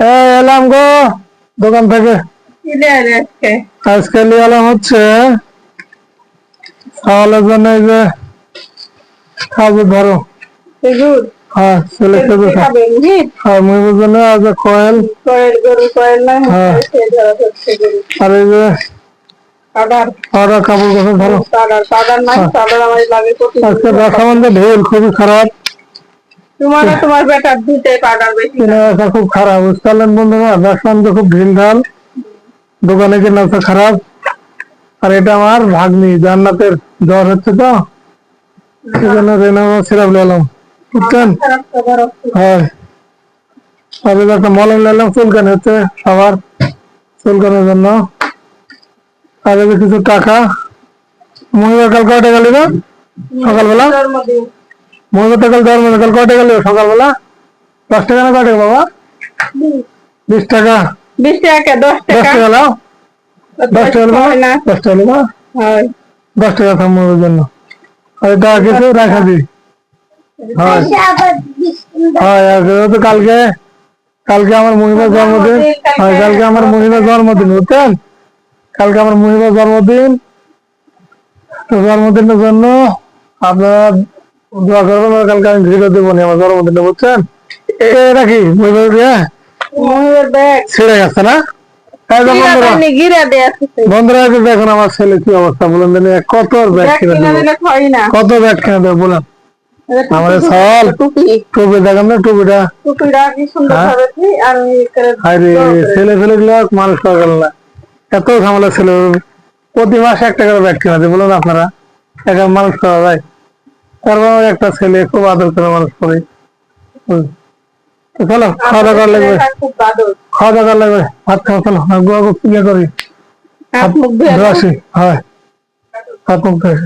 এলাম গো দোকান থেকে। আজকে। এলাম হচ্ছে তাহলে জন্য এই যে খাব ধরো। হ্যাঁ ছেলে খেতে জন্য আজ কয়েল। হ্যাঁ। আর এই যে পাউডার কাপড় ধরো। নাই হ্যাঁ। আজকে ঢেল খুবই খারাপ। তোমার তোমার বেটার দুইটাই পাউডার বেশি। কিনে খুব খারাপ। বুঝতে বন্ধুরা ব্যবসা বাণিজ্য খুব ঢিল ঢাল। দোকানে কিনা তো খারাপ। আর এটা আমার ভাগ্নি জান্নাতের জ্বর হচ্ছে তো। সেজন্য সিরাপ নিলাম বুঝছেন হয়। একটা মলম নিলাম চুলকানি হচ্ছে সবার চুলকানির জন্য। আর কিছু টাকা মহিলা কাল কয়টা গেলি না সকালবেলা? জন্মদিন মহিলা কাল দেওয়ার মধ্যে কাল কয়টা গেলি? সকালবেলা? দশ টাকা না কয় টাকা বাবা? বিশ টাকা। বিশ টাকা দশ দশ টাকা টাকা দশ টাকা না। দশ টাকা দশ টাকা থামানোর জন্য। আর এটা কিছু রাখা হয়। হয় কালকে কালকে আমার মহিলার জন্মদিন। কালকে আমার মহিলার জন্মদিন বুঝছেন? কালকে আমার মহিলার জন্মদিন। তো জন্মদিনের জন্য আপনারা দোয়া করবেন কালকে আমি ভিডিও দেবো নি আমার জন্মদিনে বুঝছেন? এটা কি দিয়ে? ছিঁড়ে গেছে না? বন্ধুরা দেখুন আমার ছেলে কি অবস্থা বলেন কত ব্যাগ ব্যাগ কিনে কিনা দেবো? দিলে না। কত ব্যাগ কিনে দেবো বলেন। এটা সল। টুপি টুপি। দেখেন না টুপিটা। টুপিটা কি সুন্দর? ভাবে কি? আর এই করে। আরে ছেলে ফেলে গুলো মানুষ না। এত ঝামেলা ছিল প্রতি মাসে একটা করে ব্যাগ কিনা দেয় বলুন আপনারা। একটা মানুষ করা যায়। তারপর একটা ছেলে খুব আদর করে মানুষ করে। চলো খাওয়া দাওয়া করা লাগবে খাওয়া দাওয়া করা লাগবে। ভাত খাওয়া চলো। গোয়া ইয়ে করি। হাত মুখ ধুয়ে আসি হয়। হাত মুখ ধুয়ে।